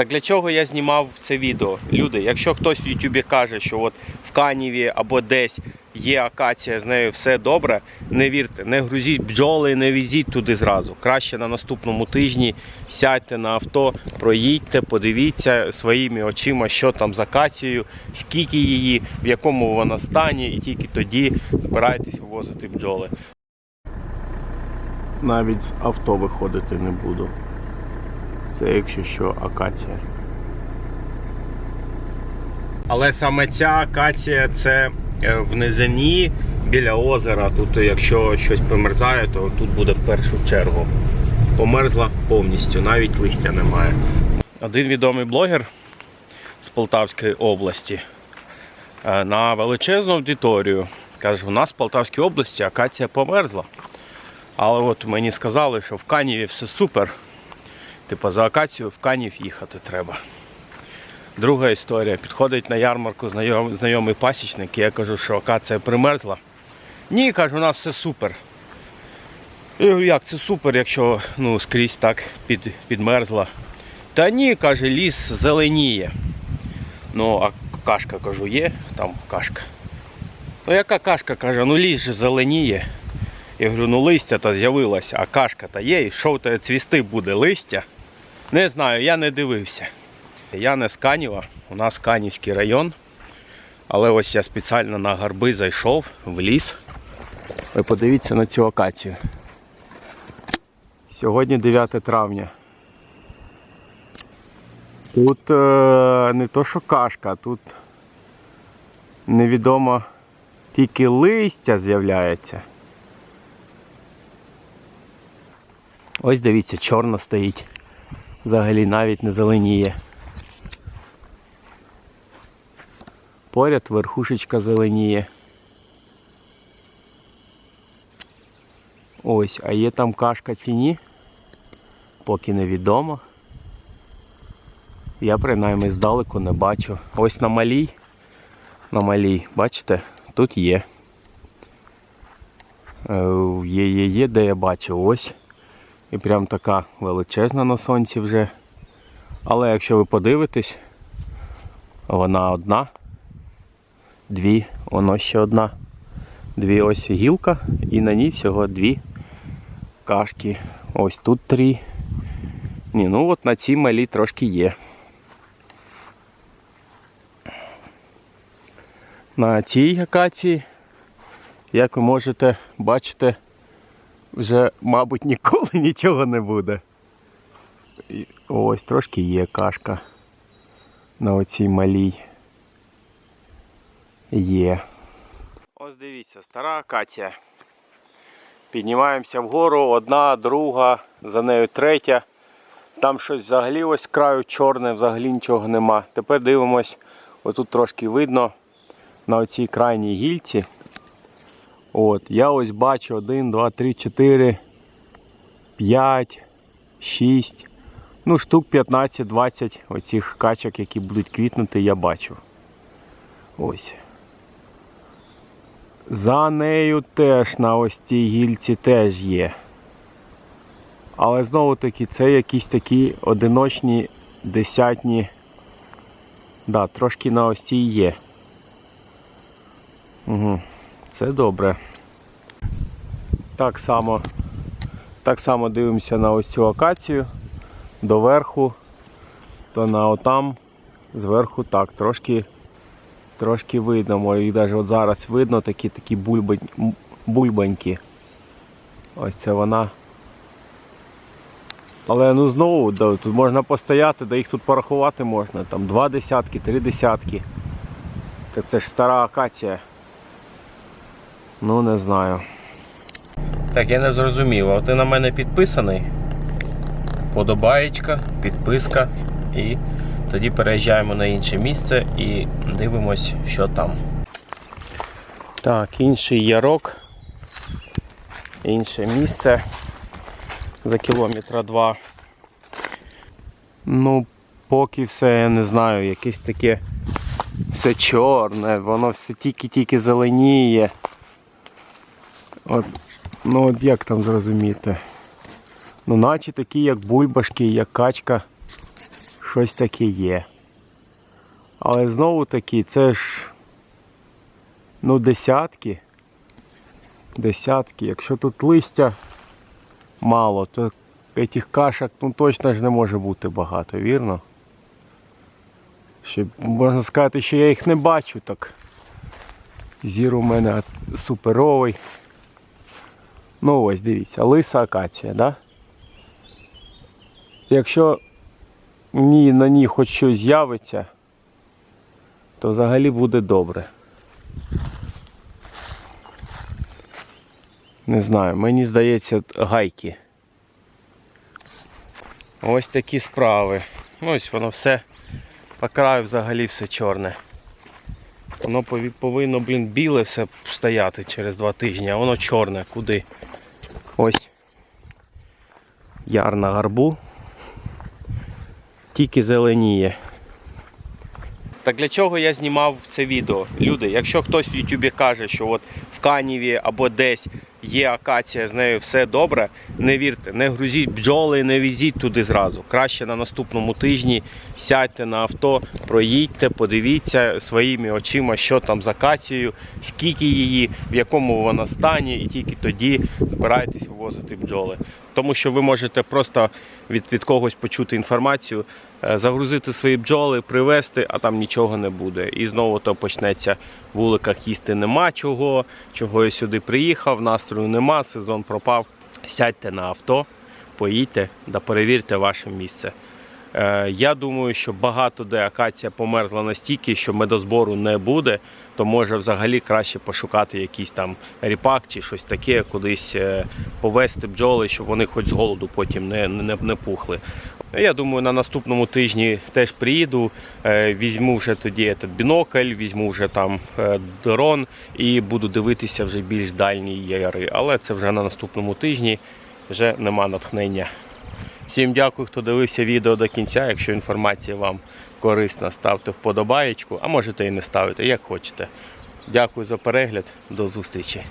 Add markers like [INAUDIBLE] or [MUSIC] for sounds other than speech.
Так для чого я знімав це відео? Люди, якщо хтось в Ютубі каже, що от в Каніві або десь є акація, з нею все добре, не вірте, не грузіть бджоли, не візіть туди зразу. Краще на наступному тижні сядьте на авто, проїдьте, подивіться своїми очима, що там з акацією, скільки її, в якому вона стані, і тільки тоді збирайтесь вивозити бджоли. Навіть з авто виходити не буду. Це якщо що акація. Але саме ця акація це е, в низині біля озера. Тут, якщо щось померзає, то тут буде в першу чергу. Померзла повністю, навіть листя немає. Один відомий блогер з Полтавської області е, на величезну аудиторію каже, у нас в Полтавській області акація померзла. Але от мені сказали, що в Каніві все супер. Типу за акацію в Канів їхати треба. Друга історія. Підходить на ярмарку знайом, знайомий пасічник, і я кажу, що акація примерзла. Ні, каже, у нас все супер. Я говорю, як це супер, якщо ну, скрізь так під, підмерзла. Та ні, каже, ліс зеленіє. Ну, а кашка кажу, є там кашка. Ну яка кашка каже, ну ліс же зеленіє. Я говорю, ну листя то з'явилося, а кашка то є, і що тебе цвісти буде листя? Не знаю, я не дивився. Я не з Канєва, у нас Канівський район. Але ось я спеціально на гарби зайшов в ліс. Ви подивіться на цю акацію. Сьогодні 9 травня. Тут е, не то що кашка, тут невідомо тільки листя з'являється. Ось дивіться, чорно стоїть. Взагалі навіть не зеленіє. Поряд верхушечка зеленіє. Ось, а є там кашка чи ні? Поки невідомо. Я принаймні здалеку не бачу. Ось на малій. На малій, бачите, тут є. Е, Є, є, є, де я бачу, ось. І прям така величезна на сонці вже. Але якщо ви подивитесь, вона одна, дві, воно ще одна. Дві ось гілка і на ній всього дві кашки. Ось тут три. Ні, ну от на цій малі трошки є. На цій акації, як ви можете бачити, вже, мабуть, ніколи [LAUGHS] нічого не буде. Ось трошки є кашка на оцій малій. Є. Ось дивіться, стара акація. Піднімаємося вгору, одна, друга, за нею третя. Там щось взагалі ось краю чорне, взагалі нічого нема. Тепер дивимось, отут трошки видно на оцій крайній гільці. От, я ось бачу 1, 2, 3, 4, 5, 6, ну штук 15-20 оцих качок, які будуть квітнути, я бачу. Ось. За нею теж на ось цій гільці теж є. Але знову таки це якісь такі одиночні десятні. Да, трошки на ось цій є. Угу. Це добре. Так само, так само дивимося на ось цю акацію доверху, то на отам, зверху так, трошки, трошки видно. Мо Їх навіть от зараз видно такі такі бульбань, бульбаньки. Ось це вона. Але ну знову тут можна постояти, да їх тут порахувати можна. Там два десятки, три десятки. Та це ж стара акація. Ну не знаю. Так, я не зрозумів, а ти на мене підписаний? Подобаєчка, підписка і тоді переїжджаємо на інше місце і дивимось, що там. Так, інший ярок. Інше місце за кілометра два. Ну, поки все, я не знаю, якесь таке все чорне, воно все тільки-тільки зеленіє. От, ну от як там зрозуміти? Ну наче такі як бульбашки, як качка. щось таке є. Але знову таки, це ж ну десятки. Десятки. Якщо тут листя мало, то цих кашок ну, точно ж не може бути багато, вірно? Ще можна сказати, що я їх не бачу так. Зір у мене суперовий. Ну ось дивіться, лиса акація, да? Якщо ні, на ній хоч щось з'явиться, то взагалі буде добре. Не знаю, мені здається, гайки. Ось такі справи. Ось воно все по краю взагалі все чорне. Воно повинно, блін, біле все стояти через два тижні, а воно чорне. Куди? Ось. Яр на гарбу. Тільки зеленіє. Так для чого я знімав це відео? Люди, якщо хтось в Ютубі каже, що от в Каніві або десь є акація, з нею все добре, не вірте, не грузіть бджоли, не візіть туди зразу. Краще на наступному тижні сядьте на авто, проїдьте, подивіться своїми очима, що там з акацією, скільки її, в якому вона стані, і тільки тоді збирайтесь вивозити бджоли. Тому що ви можете просто від, від когось почути інформацію, е, загрузити свої бджоли, привезти, а там нічого не буде. І знову то почнеться в вуликах їсти нема чого, чого я сюди приїхав, настрою нема, сезон пропав. Сядьте на авто, поїдьте да перевірте ваше місце. Е, Я думаю, що багато де акація померзла настільки, що медозбору не буде, то може взагалі краще пошукати якийсь там ріпак чи щось таке, кудись е, повести бджоли, щоб вони хоч з голоду потім не, не, не пухли. Я думаю, на наступному тижні теж приїду, е, візьму вже тоді этот бінокль, візьму вже там дрон і буду дивитися вже більш дальні яри. Але це вже на наступному тижні, вже нема натхнення. Всім дякую, хто дивився відео до кінця. Якщо інформація вам корисна, ставте вподобаєчку, а можете і не ставити, як хочете. Дякую за перегляд, до зустрічі.